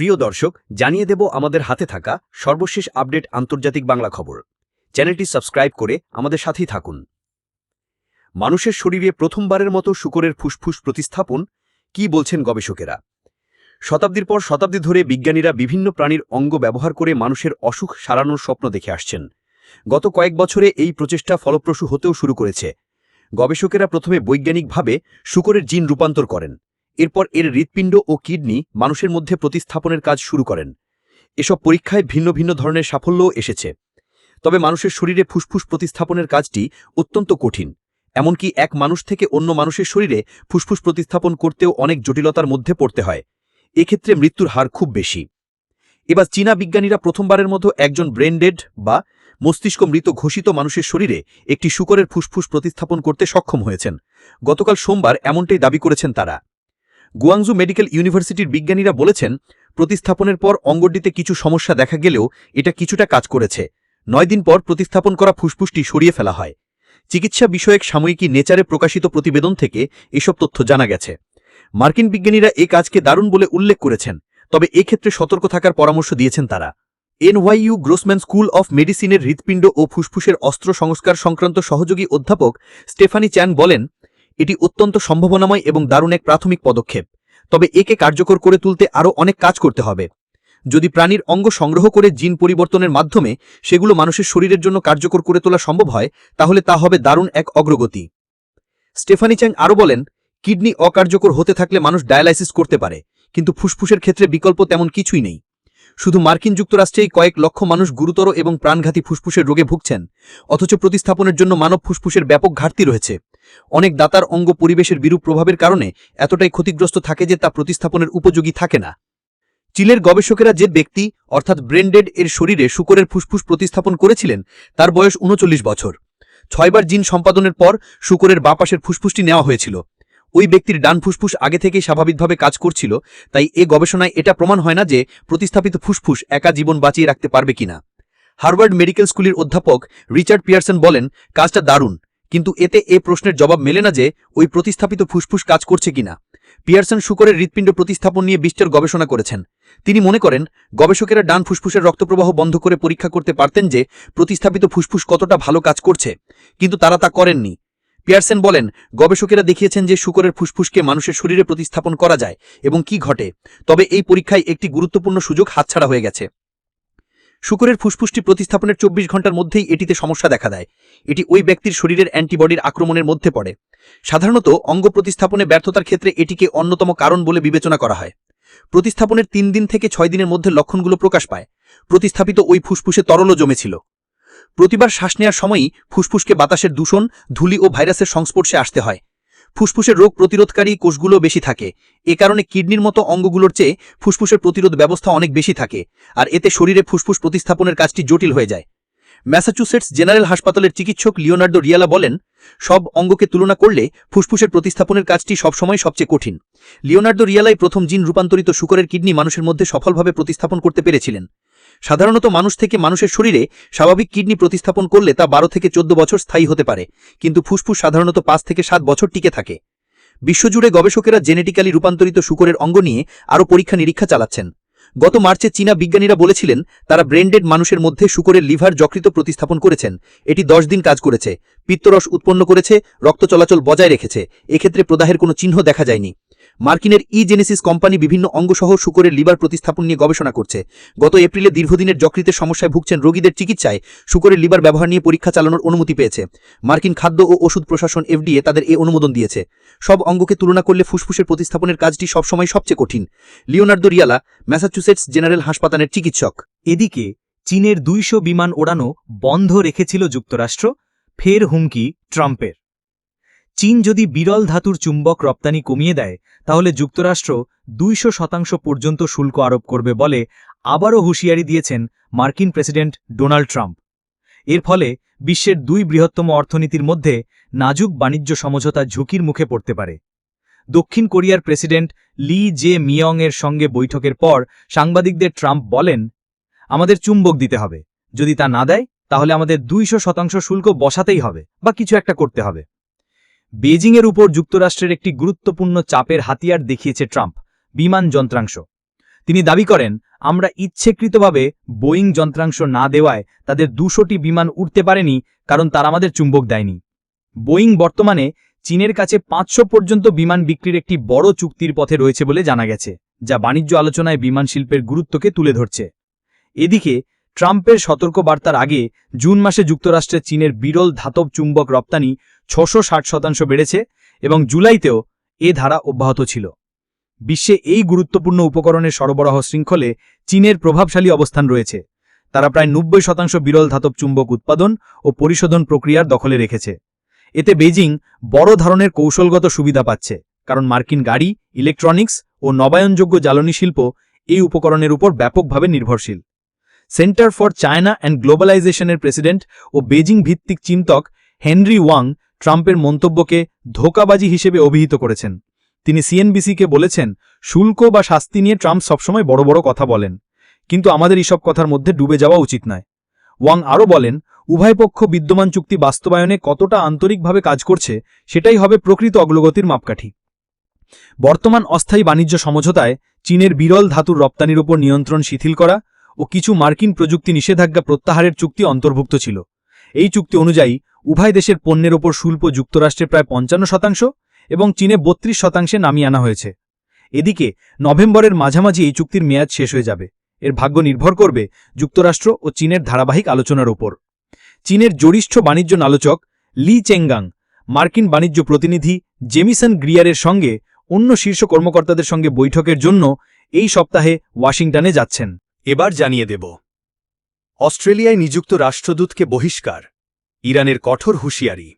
প্রিয় দর্শক, জানিয়ে দেব আমাদের হাতে থাকা সর্বশেষ আপডেট আন্তর্জাতিক বাংলা খবর। চ্যানেলটি সাবস্ক্রাইব করে আমাদের সাথেই থাকুন। মানুষের শরীরে প্রথমবারের মতো শুকরের ফুসফুস প্রতিস্থাপন? কি বলছেন গবেষকেরা? শতাব্দীর পর শতাব্দী ধরে বিজ্ঞানীরা বিভিন্ন প্রাণীর অঙ্গ ব্যবহার করে মানুষের অসুখ সারানোর স্বপ্ন দেখে আসছেন। গত কয়েক বছরে এই প্রচেষ্টা ফলপ্রসূ হতেও শুরু করেছে। গবেষকেরা প্রথমে বৈজ্ঞানিকভাবে শুকরের জিন রূপান্তর করেন। এরপর এর হৃৎপিণ্ড ও কিডনি মানুষের মধ্যে প্রতিস্থাপনের কাজ শুরু করেন। এসব পরীক্ষায় ভিন্ন ভিন্ন ধরনের সাফল্যও এসেছে। তবে মানুষের শরীরে ফুসফুস প্রতিস্থাপনের কাজটি অত্যন্ত কঠিন। এমনকি এক মানুষ থেকে অন্য মানুষের শরীরে ফুসফুস প্রতিস্থাপন করতেও অনেক জটিলতার মধ্যে পড়তে হয়। এক্ষেত্রে মৃত্যুর হার খুব বেশি। এবার চীনা বিজ্ঞানীরা প্রথমবারের মতো একজন ব্রেনডেড বা মস্তিষ্ক মৃত ঘোষিত মানুষের শরীরে একটি শুকরের ফুসফুস প্রতিস্থাপন করতে সক্ষম হয়েছেন। গতকাল সোমবার এমনটাই দাবি করেছেন তারা। গুয়াংজু মেডিকেল ইউনিভার্সিটির বিজ্ঞানীরা বলেছেন, প্রতিস্থাপনের পর অঙ্গটিতে কিছু সমস্যা দেখা গেলেও এটা কিছুটা কাজ করেছে। নয় দিন পর প্রতিস্থাপন করা ফুসফুসটি সরিয়ে ফেলা হয়। চিকিৎসা বিষয়ক সাময়িকী নেচারে প্রকাশিত প্রতিবেদন থেকে এসব তথ্য জানা গেছে। মার্কিন বিজ্ঞানীরা এ কাজকে দারুণ বলে উল্লেখ করেছেন, তবে এক্ষেত্রে সতর্ক থাকার পরামর্শ দিয়েছেন তারা। এনওয়াইইউ গ্রোসম্যান স্কুল অফ মেডিসিনের হৃৎপিণ্ড ও ফুসফুসের অস্ত্র সংস্কার সংক্রান্ত সহযোগী অধ্যাপক স্টেফানি চ্যান বলেন এটি অত্যন্ত সম্ভাবনাময় এবং দারুণ এক প্রাথমিক পদক্ষেপ। তবে একে কার্যকর করে তুলতে আরও অনেক কাজ করতে হবে। যদি প্রাণীর অঙ্গ সংগ্রহ করে জিন পরিবর্তনের মাধ্যমে সেগুলো মানুষের শরীরের জন্য কার্যকর করে তোলা সম্ভব হয়, তাহলে তা হবে দারুণ এক অগ্রগতি। স্টেফানি চ্যাং আরও বলেন, কিডনি অকার্যকর হতে থাকলে মানুষ ডায়ালাইসিস করতে পারে, কিন্তু ফুসফুসের ক্ষেত্রে বিকল্প তেমন কিছুই নেই। শুধু মার্কিন যুক্তরাষ্ট্রেই কয়েক লক্ষ মানুষ গুরুতর এবং প্রাণঘাতী ফুসফুসের রোগে ভুগছেন, অথচ প্রতিস্থাপনের জন্য মানব ফুসফুসের ব্যাপক ঘাটতি রয়েছে। অনেক দাতার অঙ্গ পরিবেশের বিরূপ প্রভাবের কারণে এতটাই ক্ষতিগ্রস্ত থাকে যে তা প্রতিস্থাপনের উপযোগী থাকে না। চিলের গবেষকেরা যে ব্যক্তি, অর্থাৎ ব্রেন্ডেড এর শরীরে শুকরের ফুসফুস প্রতিস্থাপন করেছিলেন, তার বয়স উনচল্লিশ বছর। ছয়বার জিন সম্পাদনের পর শুকরের বাপাশের ফুসফুসটি নেওয়া হয়েছিল। ওই ব্যক্তির ডান ফুসফুস আগে থেকেই স্বাভাবিকভাবে কাজ করছিল, তাই এ গবেষণায় এটা প্রমাণ হয় না যে প্রতিস্থাপিত ফুসফুস একা জীবন বাঁচিয়ে রাখতে পারবে কিনা। হার্ভার্ড মেডিকেল স্কুলের অধ্যাপক রিচার্ড পিয়ারসন বলেন, কাজটা দারুণ। কিন্তু এতে এ প্রশ্নের জবাব মেলে না যে ওই প্রতিস্থাপিত ফুসফুস কাজ করছে কিনা। পিয়ারসন শুকরের হৃৎপিণ্ড প্রতিস্থাপন নিয়ে বিস্তর গবেষণা করেছেন। তিনি মনে করেন, গবেষকেরা ডান ফুসফুসের রক্তপ্রবাহ বন্ধ করে পরীক্ষা করতে পারতেন যে প্রতিস্থাপিত ফুসফুস কতটা ভালো কাজ করছে, কিন্তু তারা তা করেননি। পিয়ারসেন বলেন, গবেষকেরা দেখিয়েছেন যে শুকরের ফুসফুসকে মানুষের শরীরে প্রতিস্থাপন করা যায় এবং কি ঘটে, তবে এই পরীক্ষায় একটি গুরুত্বপূর্ণ সুযোগ হাতছাড়া হয়ে গেছে। শুকরের ফুসফুসটি প্রতিস্থাপনের চব্বিশ ঘণ্টার মধ্যেই এটিতে সমস্যা দেখা দেয়। এটি ওই ব্যক্তির শরীরের অ্যান্টিবডির আক্রমণের মধ্যে পড়ে। সাধারণত অঙ্গ প্রতিস্থাপনে ব্যর্থতার ক্ষেত্রে এটিকে অন্যতম কারণ বলে বিবেচনা করা হয়। প্রতিস্থাপনের তিন দিন থেকে ছয় দিনের মধ্যে লক্ষণগুলো প্রকাশ পায়। প্রতিস্থাপিত ওই ফুসফুসে তরলও জমেছিল। প্রতিবার শ্বাস নেওয়ার সময়ই ফুসফুসকে বাতাসের দূষণ, ধুলি ও ভাইরাসের সংস্পর্শে আসতে হয়। ফুসফুসের রোগ প্রতিরোধকারী কোষগুলো বেশি থাকে। এ কারণে কিডনির মতো অঙ্গগুলোর চেয়ে ফুসফুসের প্রতিরোধ ব্যবস্থা অনেক বেশি থাকে, আর এতে শরীরে ফুসফুস প্রতিস্থাপনের কাজটি জটিল হয়ে যায়। ম্যাসাচুসেটস জেনারেল হাসপাতালের চিকিৎসক লিওনার্ডো রিয়ালা বলেন, সব অঙ্গকে তুলনা করলে ফুসফুসের প্রতিস্থাপনের কাজটি সবসময় সবচেয়ে কঠিন। লিওনার্ডো রিয়ালাই প্রথম জিন রূপান্তরিত শুকরের কিডনি মানুষের মধ্যে সফলভাবে প্রতিস্থাপন করতে পেরেছিলেন। সাধারণত মানুষ থেকে মানুষের শরীরে স্বাভাবিক কিডনি প্রতিস্থাপন করলে তা বারো থেকে চোদ্দ বছর স্থায়ী হতে পারে, কিন্তু ফুসফুস সাধারণত পাঁচ থেকে সাত বছর টিকে থাকে। বিশ্বজুড়ে গবেষকেরা জেনেটিক্যালি রূপান্তরিত শুকরের অঙ্গ নিয়ে আরও পরীক্ষা নিরীক্ষা চালাচ্ছেন। গত মার্চে চীনা বিজ্ঞানীরা বলেছিলেন, তারা ব্রেন্ডেড মানুষের মধ্যে শুকরের লিভার যকৃত প্রতিস্থাপন করেছেন। এটি দশ দিন কাজ করেছে, পিত্তরস উৎপন্ন করেছে, রক্ত চলাচল বজায় রেখেছে। এক্ষেত্রে প্রদাহের কোনো চিহ্ন দেখা যায়নি। মার্কিনের ই জেনেসিস কোম্পানি বিভিন্ন অঙ্গসহ শুকরের লিভার প্রতিস্থাপন নিয়ে গবেষণা করছে। গত এপ্রিলে দীর্ঘদিনের যকৃতের সমস্যায় ভুগছেন রোগীদের চিকিৎসায় শুকরের লিভার ব্যবহার নিয়ে পরীক্ষা চালানোর অনুমতি পেয়েছে। মার্কিন খাদ্য ও ওষুধ প্রশাসন এফডিএ তাদের এ অনুমোদন দিয়েছে। সব অঙ্গকে তুলনা করলে ফুসফুসের প্রতিস্থাপনের কাজটি সবসময় সবচেয়ে কঠিন। লিওনার্দো রিয়ালা, ম্যাসাচুসেটস জেনারেল হাসপাতালের চিকিৎসক। এদিকে চীনের দুইশো বিমান ওড়ানো বন্ধ রেখেছিল যুক্তরাষ্ট্র, ফের হুমকি ট্রাম্পের। চীন যদি বিরল ধাতুর চুম্বক রপ্তানি কমিয়ে দেয়, তাহলে যুক্তরাষ্ট্র দুইশো শতাংশ পর্যন্ত শুল্ক আরোপ করবে বলে আবারও হুঁশিয়ারি দিয়েছেন মার্কিন প্রেসিডেন্ট ডোনাল্ড ট্রাম্প। এর ফলে বিশ্বের দুই বৃহত্তম অর্থনীতির মধ্যে নাজুক বাণিজ্য সমঝোতা ঝুঁকির মুখে পড়তে পারে। দক্ষিণ কোরিয়ার প্রেসিডেন্ট লি জে মিয়ং এর সঙ্গে বৈঠকের পর সাংবাদিকদের ট্রাম্প বলেন, আমাদের চুম্বক দিতে হবে। যদি তা না দেয়, তাহলে আমাদের দুইশো শতাংশ শুল্ক বসাতেই হবে বা কিছু একটা করতে হবে। বেজিংয়ের উপর যুক্তরাষ্ট্রের একটি গুরুত্বপূর্ণ চাপের হাতিয়ার দেখিয়েছে ট্রাম্প, বিমান যন্ত্রাংশ। তিনি দাবি করেন, আমরা ইচ্ছেকৃতভাবে বোয়িং যন্ত্রাংশ না দেওয়ায় তাদের দুশোটি বিমান উঠতে পারেনি, কারণ তারা আমাদের চুম্বক দেয়নি। বোয়িং বর্তমানে চীনের কাছে পাঁচশো পর্যন্ত বিমান বিক্রির একটি বড় চুক্তির পথে রয়েছে বলে জানা গেছে, যা বাণিজ্য আলোচনায় বিমান শিল্পের গুরুত্বকে তুলে ধরছে। এদিকে, ট্রাম্পের সতর্ক বার্তার আগে জুন মাসে যুক্তরাষ্ট্রে চীনের বিরল ধাতব চুম্বক রপ্তানি ছশো শতাংশ বেড়েছে এবং জুলাইতেও এ ধারা অব্যাহত ছিল। বিশ্বে এই গুরুত্বপূর্ণ উপকরণের সরবরাহ শৃঙ্খলে চীনের প্রভাবশালী অবস্থান রয়েছে। তারা প্রায় নব্বই শতাংশ বিরল ধাতব চুম্বক উৎপাদন ও পরিশোধন প্রক্রিয়ার দখলে রেখেছে। এতে বেজিং বড় ধরনের কৌশলগত সুবিধা পাচ্ছে, কারণ মার্কিন গাড়ি, ইলেকট্রনিক্স ও নবায়নযোগ্য জ্বালানি শিল্প এই উপকরণের উপর ব্যাপকভাবে নির্ভরশীল। সেন্টার ফর চায়না অ্যান্ড গ্লোবালাইজেশনের প্রেসিডেন্ট ও বেজিং ভিত্তিক চিন্তক হেনরি ওয়াং ট্রাম্পের মন্তব্যকে ধোকাবাজি হিসেবে অভিহিত করেছেন। তিনি সিএনবিসিকে বলেছেন, শুল্ক বা শাস্তি নিয়ে ট্রাম্প সবসময় বড় বড় কথা বলেন। কিন্তু আমাদের এসব কথার মধ্যে ডুবে যাওয়া উচিত নয়। ওয়াং আরও বলেন, উভয় পক্ষ বিদ্যমান চুক্তি বাস্তবায়নে কতটা আন্তরিকভাবে কাজ করছে, সেটাই হবে প্রকৃত অগ্রগতির মাপকাঠি। বর্তমান অস্থায়ী বাণিজ্য সমঝোতায় চীনের বিরল ধাতুর রপ্তানির উপর নিয়ন্ত্রণ শিথিল করা ও কিছু মার্কিন প্রযুক্তি নিষেধাজ্ঞা প্রত্যাহারের চুক্তি অন্তর্ভুক্ত ছিল। এই চুক্তি অনুযায়ী উভয় দেশের পণ্যের ওপর শুল্ক যুক্তরাষ্ট্রে প্রায় পঞ্চান্ন শতাংশ এবং চীনে বত্রিশ শতাংশে নামিয়ে আনা হয়েছে। এদিকে, নভেম্বরের মাঝামাঝি এই চুক্তির মেয়াদ শেষ হয়ে যাবে। এর ভাগ্য নির্ভর করবে যুক্তরাষ্ট্র ও চীনের ধারাবাহিক আলোচনার ওপর। চীনের জরিষ্ঠ বাণিজ্য আলোচক লি চেঙ্গাং মার্কিন বাণিজ্য প্রতিনিধি জেমিসন গ্রিয়ারের সঙ্গে অন্য শীর্ষ কর্মকর্তাদের সঙ্গে বৈঠকের জন্য এই সপ্তাহে ওয়াশিংটনে যাচ্ছেন। এবার জানিয়ে দেব। অস্ট্রেলিয়ায় নিযুক্ত রাষ্ট্রদূতকে বহিষ্কার। ইরানের কঠোর হুঁশিয়ারি।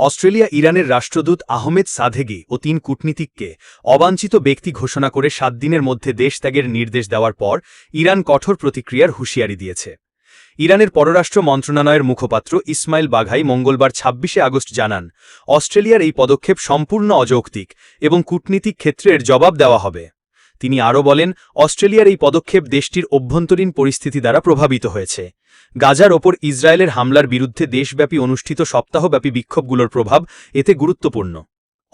অস্ট্রেলিয়া ইরানের রাষ্ট্রদূত আহমেদ সাধেগি ও তিন কূটনীতিককে অবাঞ্ছিত ব্যক্তি ঘোষণা করে সাত দিনের মধ্যে দেশ ত্যাগের নির্দেশ দেওয়ার পর ইরান কঠোর প্রতিক্রিয়ার হুঁশিয়ারি দিয়েছে। ইরানের পররাষ্ট্র মন্ত্রণালয়ের মুখপাত্র ইসমাইল বাঘাই মঙ্গলবার ছাব্বিশে আগস্ট জানান, অস্ট্রেলিয়ার এই পদক্ষেপ সম্পূর্ণ অযৌক্তিক এবং কূটনীতিক ক্ষেত্রের জবাব দেওয়া হবে। তিনি আরও বলেন, অস্ট্রেলিয়ার এই পদক্ষেপ দেশটির অভ্যন্তরীণ পরিস্থিতি দ্বারা প্রভাবিত হয়েছে। গাজার ওপর ইসরায়েলের হামলার বিরুদ্ধে দেশব্যাপী অনুষ্ঠিত সপ্তাহব্যাপী বিক্ষোভগুলোর প্রভাব এতে গুরুত্বপূর্ণ।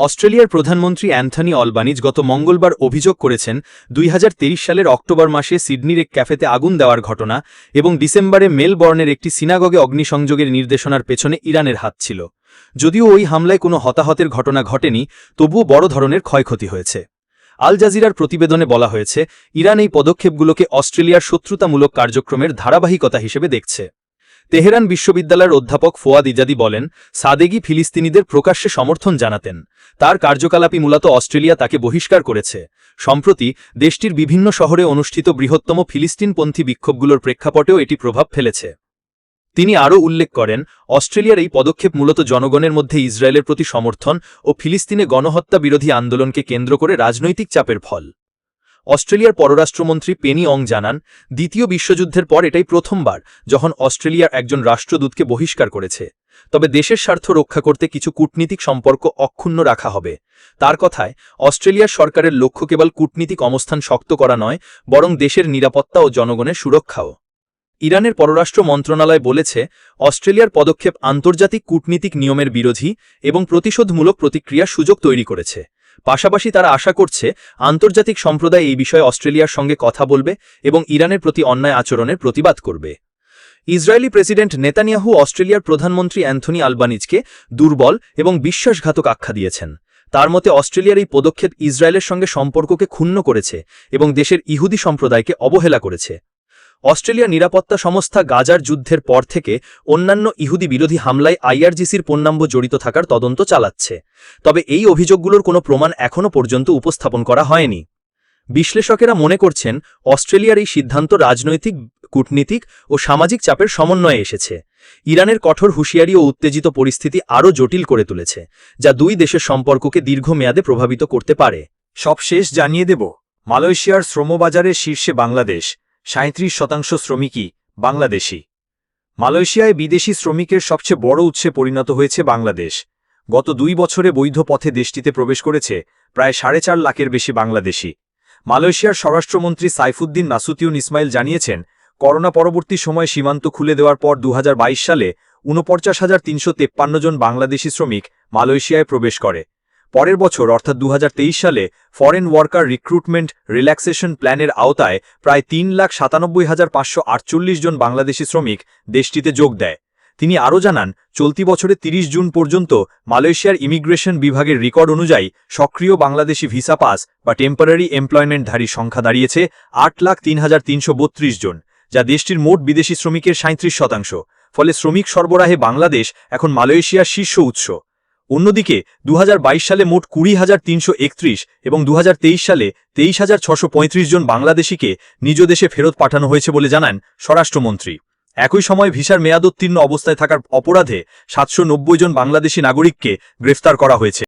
অস্ট্রেলিয়ার প্রধানমন্ত্রী অ্যান্থনি অলবানিজ গত মঙ্গলবার অভিযোগ করেছেন, দুই হাজার তেইশ সালের অক্টোবর মাসে সিডনির এক ক্যাফেতে আগুন দেওয়ার ঘটনা এবং ডিসেম্বরে মেলবর্নের একটি সিনাগগে অগ্নিসংযোগের নির্দেশনার পেছনে ইরানের হাত ছিল। যদিও ওই হামলায় কোনো হতাহতের ঘটনা ঘটেনি, তবুও বড় ধরনের ক্ষয়ক্ষতি হয়েছে। আল জাজিরার প্রতিবেদনে বলা হয়েছে, ইরান এই পদক্ষেপগুলোকে অস্ট্রেলিয়ার শত্রুতামূলক কার্যক্রমের ধারাবাহিকতা হিসেবে দেখছে। তেহরান বিশ্ববিদ্যালয়ের অধ্যাপক ফোয়াদ ইজাদি বলেন, সাদেগি ফিলিস্তিনিদের প্রকাশ্যে সমর্থন জানাতেন। তার কার্যকলাপই মূলত অস্ট্রেলিয়া তাকে বহিষ্কার করেছে। সম্প্রতি, দেশটির বিভিন্ন শহরে অনুষ্ঠিত বৃহত্তম ফিলিস্তিনপন্থী বিক্ষোভগুলোর প্রেক্ষাপটেও এটি প্রভাব ফেলেছে। তিনি আরও উল্লেখ করেন, অস্ট্রেলিয়ার এই পদক্ষেপ মূলত জনগণের মধ্যে ইসরায়েলের প্রতি সমর্থন ও ফিলিস্তিনে গণহত্যা বিরোধী আন্দোলনকে কেন্দ্র করে রাজনৈতিক চাপের ফল। অস্ট্রেলিয়ার পররাষ্ট্রমন্ত্রী পেনি অং জানান, দ্বিতীয় বিশ্বযুদ্ধের পর এটাই প্রথমবার যখন অস্ট্রেলিয়ার একজন রাষ্ট্রদূতকে বহিষ্কার করেছে। তবে দেশের স্বার্থ রক্ষা করতে কিছু কূটনীতিক সম্পর্ক অক্ষুণ্ণ রাখা হবে। তার কথায়, অস্ট্রেলিয়ার সরকারের লক্ষ্য কেবল কূটনীতিক অবস্থান শক্ত করা নয়, বরং দেশের নিরাপত্তা ও জনগণের সুরক্ষাও। ইরানের পররাষ্ট্র মন্ত্রণালয় বলেছে, অস্ট্রেলিয়ার পদক্ষেপ আন্তর্জাতিক কূটনীতিক নিয়মের বিরোধী এবং প্রতিশোধমূলক প্রতিক্রিয়ার সুযোগ তৈরি করেছে। পাশাপাশি তারা আশা করছে, আন্তর্জাতিক সম্প্রদায় এই বিষয়ে অস্ট্রেলিয়ার সঙ্গে কথা বলবে এবং ইরানের প্রতি অন্যায় আচরণের প্রতিবাদ করবে। ইসরায়েলি প্রেসিডেন্ট নেতানিয়াহু অস্ট্রেলিয়ার প্রধানমন্ত্রী অ্যান্থনি আলবানিজকে দুর্বল এবং বিশ্বাসঘাতক আখ্যা দিয়েছেন। তার মতে, অস্ট্রেলিয়ার এই পদক্ষেপ ইসরায়েলের সঙ্গে সম্পর্ককে ক্ষুণ্ণ করেছে এবং দেশের ইহুদি সম্প্রদায়কে অবহেলা করেছে। অস্ট্রেলিয়া নিরাপত্তা সংস্থা গাজার যুদ্ধের পর থেকে অন্যান্য ইহুদি বিরোধী হামলায় আইআরজিসির পণ্যাম্ব জড়িত থাকার তদন্ত চালাচ্ছে। তবে এই অভিযোগগুলোর কোনো প্রমাণ এখনও পর্যন্ত উপস্থাপন করা হয়নি। বিশ্লেষকেরা মনে করছেন, অস্ট্রেলিয়ার এই সিদ্ধান্ত রাজনৈতিক, কূটনীতিক ও সামাজিক চাপের সমন্বয়ে এসেছে। ইরানের কঠোর হুঁশিয়ারি ও উত্তেজিত পরিস্থিতি আরও জটিল করে তুলেছে, যা দুই দেশের সম্পর্ককে দীর্ঘমেয়াদে প্রভাবিত করতে পারে। সবশেষ জানিয়ে দেব, মালয়েশিয়ার শ্রমবাজারের শীর্ষে বাংলাদেশ। সাঁত্রিশ শতাংশ শ্রমিকই বাংলাদেশি। মালয়েশিয়ায় বিদেশি শ্রমিকের সবচেয়ে বড় উৎসে পরিণত হয়েছে বাংলাদেশ। গত দুই বছরে বৈধ পথে দেশটিতে প্রবেশ করেছে প্রায় সাড়ে চার লাখের বেশি বাংলাদেশি। মালয়েশিয়ার স্বরাষ্ট্রমন্ত্রী সাইফুদ্দিন নাসুতিউন ইসমাইল জানিয়েছেন, করোনা পরবর্তী সময় সীমান্ত খুলে দেওয়ার পর দু হাজার বাইশ সালে ঊনপঞ্চাশ হাজার তিনশো জন বাংলাদেশি শ্রমিক মালয়েশিয়ায় প্রবেশ করে। পরের বছর, অর্থাৎ দু হাজার তেইশ সালে ফরেন ওয়ার্কার রিক্রুটমেন্ট রিল্যাক্সেশন প্ল্যানের আওতায় প্রায় তিন লাখ সাতানব্বই হাজার পাঁচশো আটচল্লিশ জন বাংলাদেশি শ্রমিক দেশটিতে যোগ দেয়। তিনি আরও জানান, চলতি বছরে ৩০ জুন পর্যন্ত মালয়েশিয়ার ইমিগ্রেশন বিভাগের রেকর্ড অনুযায়ী সক্রিয় বাংলাদেশি ভিসা পাস বা টেম্পোরারি এমপ্লয়মেন্টধারী সংখ্যা দাঁড়িয়েছে আট লাখ তিন হাজার তিনশো বত্রিশ জন, যা দেশটির মোট বিদেশি শ্রমিকের সাঁত্রিশ শতাংশ। ফলে শ্রমিক সরবরাহে বাংলাদেশ এখন মালয়েশিয়ার শীর্ষ উৎস। অন্যদিকে দু হাজার বাইশ সালে মোট কুড়ি হাজার তিনশো এবং দু হাজার তেইশ সালে তেইশ হাজার ছশো জন বাংলাদেশিকে নিজ দেশে ফেরত পাঠানো হয়েছে বলে জানান স্বরাষ্ট্রমন্ত্রী। একই সময় ভিসার মেয়াদোত্তীর্ণ অবস্থায় থাকার অপরাধে সাতশো নব্বই জন বাংলাদেশি নাগরিককে গ্রেফতার করা হয়েছে।